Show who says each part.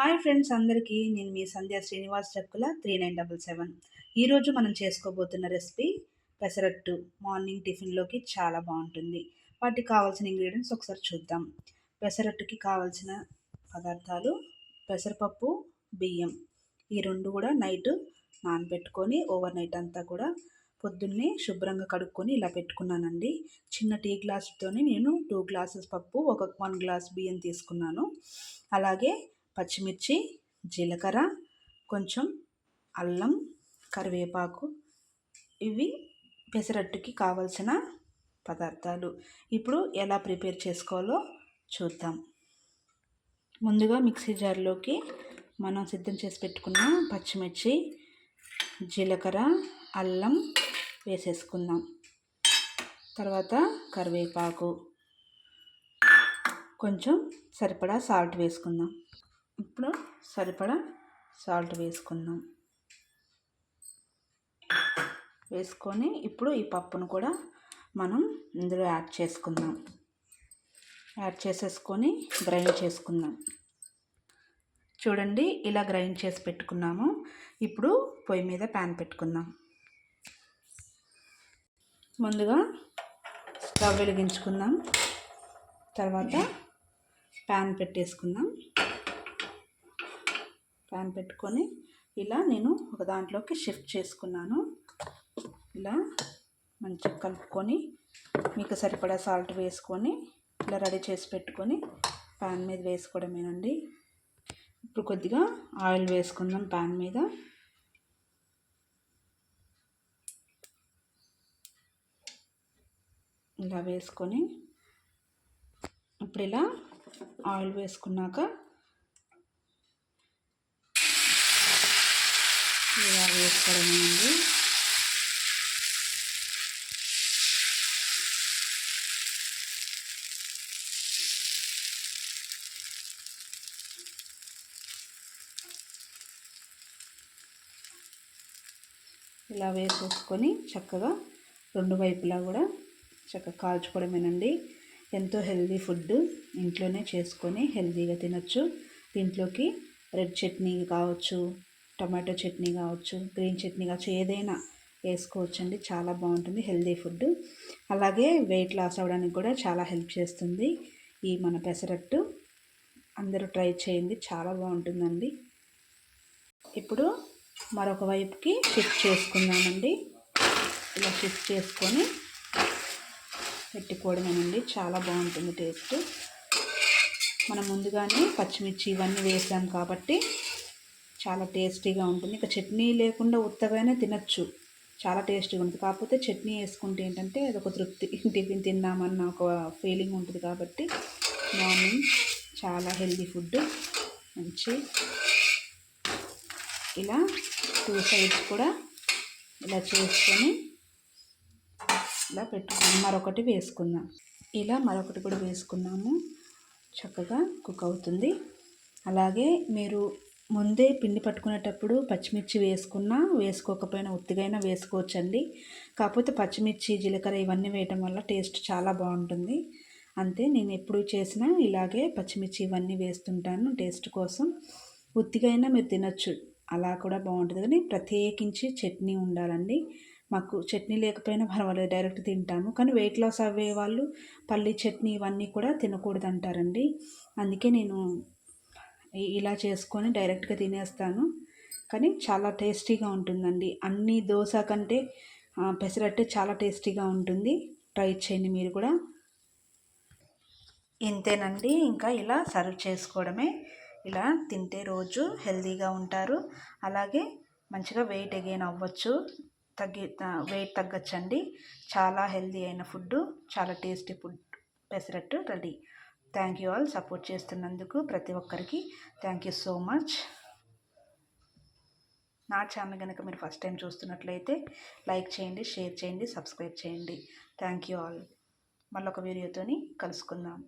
Speaker 1: Hi friends అందరికీ నేను మీ సంధ్య శ్రీనివాస్ చెక్కుల త్రీ నైన్ డబల్ సెవెన్. ఈరోజు మనం చేసుకోబోతున్న రెసిపీ పెసరట్టు. మార్నింగ్ టిఫిన్లోకి చాలా బాగుంటుంది. వాటికి కావాల్సిన ఇంగ్రీడియంట్స్ ఒకసారి చూద్దాం. పెసరట్టుకి కావాల్సిన పదార్థాలు పెసరపప్పు బియ్యం. ఈ రెండు కూడా నైట్ నానబెట్టుకొని ఓవర్ నైట్ అంతా కూడా పొద్దున్నే శుభ్రంగా కడుక్కొని ఇలా పెట్టుకున్నానండి. చిన్న టీ గ్లాసుతోనే నేను టూ గ్లాసెస్ పప్పు ఒక వన్ గ్లాస్ బియ్యం తీసుకున్నాను. అలాగే పచ్చిమిర్చి జీలకర్ర కొంచెం అల్లం కరివేపాకు. ఇవి పెసరట్టుకి కావలసిన పదార్థాలు. ఇప్పుడు ఎలా ప్రిపేర్ చేసుకోవాలో చూద్దాం. ముందుగా మిక్సీ జార్లోకి మనం సిద్ధం చేసి పెట్టుకున్న పచ్చిమిర్చి జీలకర్ర అల్లం వేసేసుకుందాం. తర్వాత కరివేపాకు. కొంచెం సరిపడా సాల్ట్ వేసుకుందాం. ఇప్పుడు సరిపడా సాల్ట్ వేసుకుందాం. వేసుకొని ఇప్పుడు ఈ పప్పును కూడా మనం ఇందులో యాడ్ చేసుకుందాం. యాడ్ చేసేసుకొని గ్రైండ్ చేసుకుందాం. చూడండి ఇలా గ్రైండ్ చేసి పెట్టుకున్నాము. ఇప్పుడు పొయ్యి మీద ప్యాన్ పెట్టుకుందాం. ముందుగా స్టవ్ వెలిగించుకుందాం. తర్వాత ప్యాన్ పెట్టేసుకుందాం. ప్యాన్ పెట్టుకొని ఇలా నేను ఒక దాంట్లోకి షిఫ్ట్ చేసుకున్నాను. ఇలా మంచిగా కలుపుకొని మీకు సరిపడా సాల్ట్ వేసుకొని ఇలా రెడీ చేసి పెట్టుకొని ప్యాన్ మీద వేసుకోవడమేనండి. ఇప్పుడు కొద్దిగా ఆయిల్ వేసుకుందాం ప్యాన్ మీద. ఇలా వేసుకొని ఇప్పుడు ఇలా ఆయిల్ వేసుకున్నాక ఇలా వేసుకోవడమేనండి. ఇలా వేసేసుకొని చక్కగా రెండు వైపులా కూడా చక్కగా కాల్చుకోవడమేనండి. ఎంతో హెల్దీ ఫుడ్ ఇంట్లోనే చేసుకొని హెల్దీగా తినచ్చు. దీంట్లోకి రెడ్ చట్నీ కావచ్చు టమాటో చట్నీ కావచ్చు గ్రీన్ చట్నీ కావచ్చు ఏదైనా వేసుకోవచ్చండి. చాలా బాగుంటుంది హెల్దీ ఫుడ్ అలాగే వెయిట్ లాస్ అవ్వడానికి కూడా చాలా హెల్ప్ చేస్తుంది ఈ మన పెసరట్టు. అందరూ ట్రై చేయండి చాలా బాగుంటుందండి. ఇప్పుడు మరొక వైపుకి షిఫ్ట్ చేసుకుందామండి. ఇలా షిఫ్ట్ చేసుకొని పెట్టుకోవడమేనండి చాలా బాగుంటుంది టేస్ట్. మనం ముందుగానే పచ్చిమిర్చి ఇవన్నీ వేసాం కాబట్టి చాలా టేస్టీగా ఉంటుంది. ఇక చట్నీ లేకుండా ఉత్తగానే తినచ్చు. చాలా టేస్టీగా ఉంటుంది. కాకపోతే చట్నీ వేసుకుంటే ఏంటంటే అదొక తృప్తి. టిఫిన్ తిన్నామన్న ఒక ఫీలింగ్ ఉంటుంది కాబట్టి మార్నింగ్ చాలా హెల్దీ ఫుడ్. మంచి ఇలా టూ సైడ్స్ కూడా ఇలా చేసుకొని ఇలా పెట్టుకున్నాం. మరొకటి వేసుకుందాం. ఇలా మరొకటి కూడా వేసుకున్నాము. చక్కగా కుక్ అవుతుంది. అలాగే మీరు ముందే పిండి పట్టుకునేటప్పుడు పచ్చిమిర్చి వేసుకున్నా వేసుకోకపోయినా ఉత్తిగైనా వేసుకోవచ్చండి. కాకపోతే పచ్చిమిర్చి జీలకర్ర ఇవన్నీ వేయటం వల్ల టేస్ట్ చాలా బాగుంటుంది. అంతే నేను ఎప్పుడు చేసినా ఇలాగే పచ్చిమిర్చి ఇవన్నీ వేస్తుంటాను టేస్ట్ కోసం. ఉత్తిగైనా మీరు తినచ్చు అలా కూడా బాగుంటుంది. కానీ ప్రత్యేకించి చట్నీ ఉండాలండి. మాకు చట్నీ లేకపోయినా పర్వాలేదు డైరెక్ట్ తింటాము. కానీ వెయిట్ లాస్ అవ్వే వాళ్ళు పల్లీ చట్నీ ఇవన్నీ కూడా తినకూడదు అంటారండి అందుకే నేను ఇలా చేసుకొని డైరెక్ట్గా తినేస్తాను. కానీ చాలా టేస్టీగా ఉంటుందండి. అన్ని దోశ కంటే పెసరట్టు చాలా టేస్టీగా ఉంటుంది. ట్రై చేయండి మీరు కూడా. ఇంతేనండి. ఇంకా ఇలా సర్వ్ చేసుకోవడమే. ఇలా తింటే రోజు హెల్తీగా ఉంటారు. అలాగే మంచిగా వెయిట్ అగైన్ అవ్వచ్చు. తగ్గి వెయిట్ తగ్గచ్చండి. చాలా హెల్తీ అయిన ఫుడ్ చాలా tasty food pesarattu ready. Thank you all support చేస్తున్నందుకు ప్రతి ఒక్కరికి థ్యాంక్ యూ సో మచ్ నా ఛానల్ కనుక మీరు ఫస్ట్ టైం చూస్తున్నట్లయితే లైక్ చేయండి షేర్ చేయండి సబ్స్క్రైబ్ చేయండి. థ్యాంక్ యూ ఆల్ మళ్ళొక వీడియోతోని కలుసుకుందాం.